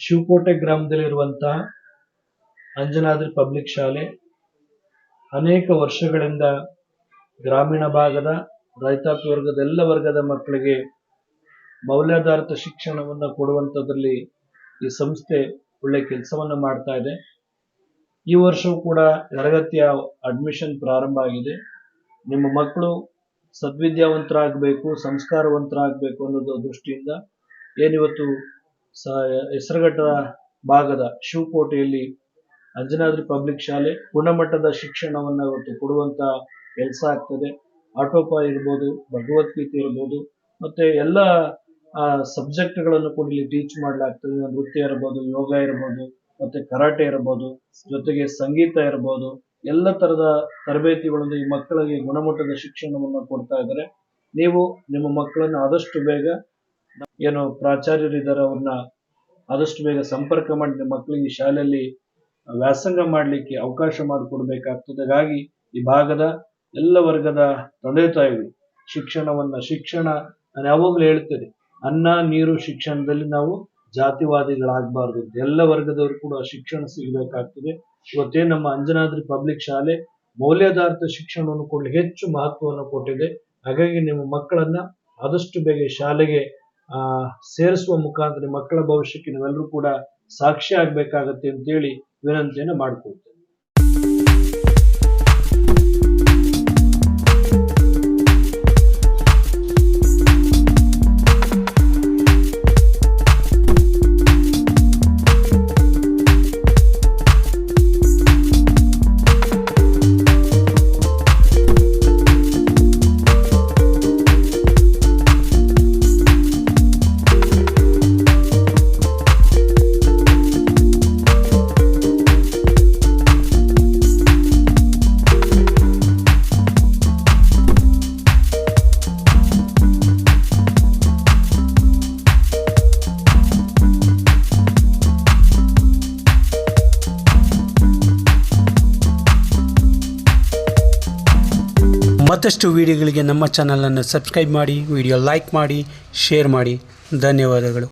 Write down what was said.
Shivakote ಗ್ರಾಮದಲ್ಲಿರುವಂತಹ Anjanadri public ಶಾಲೆ ಅನೇಕ ವರ್ಷಗಳಿಂದ ಗ್ರಾಮೀಣ ಭಾಗದ, ರೈತಾಪಿ ವರ್ಗದ ಎಲ್ಲ ವರ್ಗದ ಮಕ್ಕಳಿಗೆ ಮೌಲ್ಯಾಧಾರಿತ ಶಿಕ್ಷಣವನ್ನು ಕೊಡುವಂಥದ್ರಲ್ಲಿ ಈ ಸಂಸ್ಥೆ ಒಳ್ಳೆ ಕೆಲಸವನ್ನು ಮಾಡ್ತಾ ಇದೆ. ಈ ವರ್ಷವೂ ಕೂಡ ತರಗತಿಯ ಅಡ್ಮಿಷನ್ ಪ್ರಾರಂಭ ಆಗಿದೆ. ನಿಮ್ಮ ಮಕ್ಕಳು ಸದ್ವಿದ್ಯಾವಂತರಾಗಬೇಕು, ಸಂಸ್ಕಾರವಂತರಾಗಬೇಕು ಅನ್ನೋದು ದೃಷ್ಟಿಯಿಂದ ಏನಿವತ್ತು ಹೆಸರುಘಟ್ಟ ಭಾಗದ ಶಿವಕೋಟೆಯಲ್ಲಿ ಅಂಜನಾದ್ರಿ ಪಬ್ಲಿಕ್ ಶಾಲೆ ಗುಣಮಟ್ಟದ ಶಿಕ್ಷಣವನ್ನು ಇವತ್ತು ಕೊಡುವಂತ ಕೆಲಸ ಆಗ್ತದೆ. ಆಟೋಪ ಇರ್ಬೋದು, ಭಗವದ್ಗೀತೆ ಇರ್ಬೋದು, ಮತ್ತೆ ಎಲ್ಲ ಸಬ್ಜೆಕ್ಟ್ಗಳನ್ನು ಕೂಡ ಇಲ್ಲಿ ಟೀಚ್ ಮಾಡಲಾಗ್ತದೆ. ನೃತ್ಯ ಇರ್ಬೋದು, ಯೋಗ ಇರ್ಬೋದು, ಮತ್ತೆ ಕರಾಟೆ ಇರ್ಬೋದು, ಜೊತೆಗೆ ಸಂಗೀತ ಇರ್ಬೋದು, ಎಲ್ಲ ತರದ ತರಬೇತಿಗಳನ್ನು ಈ ಮಕ್ಕಳಿಗೆ ಗುಣಮಟ್ಟದ ಶಿಕ್ಷಣವನ್ನು ಕೊಡ್ತಾ ಇದ್ದಾರೆ. ನೀವು ನಿಮ್ಮ ಮಕ್ಕಳನ್ನು ಆದಷ್ಟು ಬೇಗ ಏನು ಪ್ರಾಚಾರ್ಯರಿದ್ದಾರೆ ಅವ್ರನ್ನ ಆದಷ್ಟು ಬೇಗ ಸಂಪರ್ಕ ಮಾಡಿ ಮಕ್ಕಳಿಗೆ ಶಾಲೆಯಲ್ಲಿ ವ್ಯಾಸಂಗ ಮಾಡಲಿಕ್ಕೆ ಅವಕಾಶ ಮಾಡಿಕೊಡ್ಬೇಕಾಗ್ತದೆ. ಹಾಗಾಗಿ ಈ ಭಾಗದ ಎಲ್ಲ ವರ್ಗದ ತಂದೆ ತಾಯಿಗಳು ಶಿಕ್ಷಣವನ್ನ ಶಿಕ್ಷಣ ನಾನು ಯಾವಾಗಲೂ ಹೇಳ್ತೇನೆ, ಅನ್ನ, ನೀರು ಶಿಕ್ಷಣದಲ್ಲಿ ನಾವು ಜಾತಿವಾದಿಗಳಾಗಬಾರ್ದು ಎಲ್ಲ ವರ್ಗದವರು ಕೂಡ ಶಿಕ್ಷಣ ಸಿಗಬೇಕಾಗ್ತದೆ. ಇವತ್ತೇ ನಮ್ಮ ಅಂಜನಾದ್ರಿ ಪಬ್ಲಿಕ್ ಶಾಲೆ ಮೌಲ್ಯಾಧಾರಿತ ಶಿಕ್ಷಣವನ್ನು ಕೊಡ್ಲಿ ಹೆಚ್ಚು ಮಹತ್ವವನ್ನು ಕೊಟ್ಟಿದೆ. ಹಾಗಾಗಿ ನಿಮ್ಮ ಮಕ್ಕಳನ್ನ ಆದಷ್ಟು ಬೇಗ ಶಾಲೆಗೆ ಸೇರಿಸುವ ಮುಖಾಂತರ ಮಕ್ಕಳ ಭವಿಷ್ಯಕ್ಕೆ ನಾವೆಲ್ಲರೂ ಕೂಡ ಸಾಕ್ಷಿ ಆಗ್ಬೇಕಾಗತ್ತೆ ಅಂತೇಳಿ ವಿನಂತಿಯನ್ನು ಮಾಡಿಕೊಳ್ತೇನೆ ಮತ್ತಷ್ಟು ವೀಡಿಯೋಗಳಿಗೆ ನಮ್ಮ ಚಾನಲನ್ನು ಸಬ್ಸ್ಕ್ರೈಬ್ ಮಾಡಿ ವಿಡಿಯೋ ಲೈಕ್ ಮಾಡಿ ಶೇರ್ ಮಾಡಿ. ಧನ್ಯವಾದಗಳು.